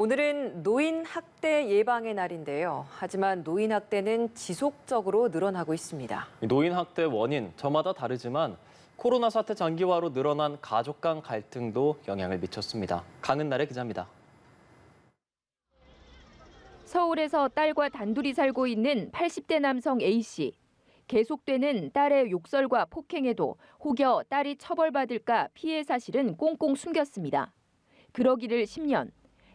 오늘은 노인 학대 예방의 날인데요. 하지만 노인 학대는 지속적으로 늘어나고 있습니다. 이 노인 학대 원인 저마다 다르지만 코로나 사태 장기화로 늘어난 가족 간 갈등도 영향을 미쳤습니다. 강은날의 기자입니다. 서울에서 딸과 단둘이 살고 있는 80대 남성 A씨. 계속되는 딸의 욕설과 폭행에도 혹여 딸이 처벌받을까 피해 사실은 꽁꽁 숨겼습니다. 그러기를 10년.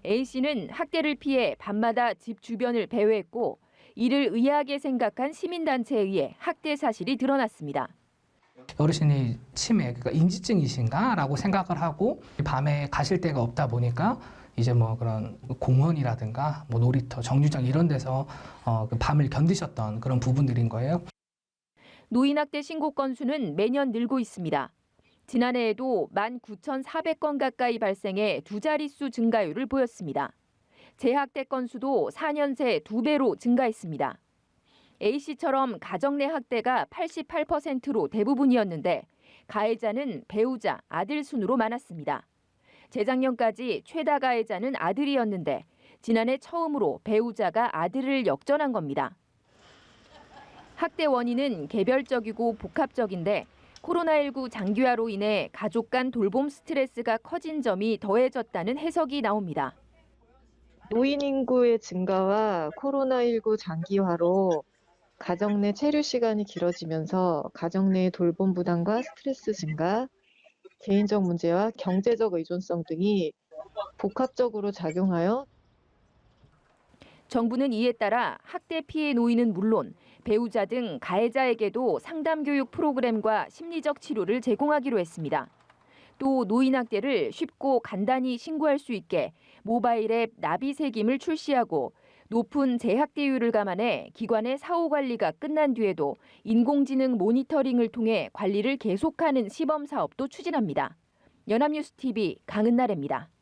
A씨는 학대를 피해 밤마다 집 주변을 배회했고 이를 의아하게 생각한 시민단체에 의해 학대 사실이 드러났습니다. 어르신이 치매, 그러니까 인지증이신가 라고 생각을 하고 밤에 가실 데가 없다 보니까 이제 뭐 그런 공원이라든가 뭐 놀이터, 정류장 이런 데서 어, 그 밤을 견디셨던 그런 부분들인 거예요. 노인학대 신고 건수는 매년 늘고 있습니다. 지난해에도 19,400건 가까이 발생해 두 자릿수 증가율을 보였습니다. 재학대 건수도 4년 새두 배로 증가했습니다. A씨처럼 가정 내 학대가 88%로 대부분이었는데 가해자는 배우자, 아들 순으로 많았습니다. 재작년까지 최다 가해자는 아들이었는데 지난해 처음으로 배우자가 아들을 역전한 겁니다. 학대 원인은 개별적이고 복합적인데 코로나19 장기화로 인해 가족 간 돌봄 스트레스가 커진 점이 더해졌다는 해석이 나옵니다. 노인 인구의 증가와 코로나19 장기화로 가정 내 체류 시간이 길어지면서 가정 내 돌봄 부담과 스트레스 증가, 개인적 문제와 경제적 의존성 등이 복합적으로 작용하여 정부는 이에 따라 학대 피해 노인은 물론 배우자 등 가해자에게도 상담 교육 프로그램과 심리적 치료를 제공하기로 했습니다. 또 노인 학대를 쉽고 간단히 신고할 수 있게 모바일 앱 나비새김을 출시하고 높은 재학대율을 감안해 기관의 사후 관리가 끝난 뒤에도 인공지능 모니터링을 통해 관리를 계속하는 시범 사업도 추진합니다. 연합뉴스 TV 강은나래입니다.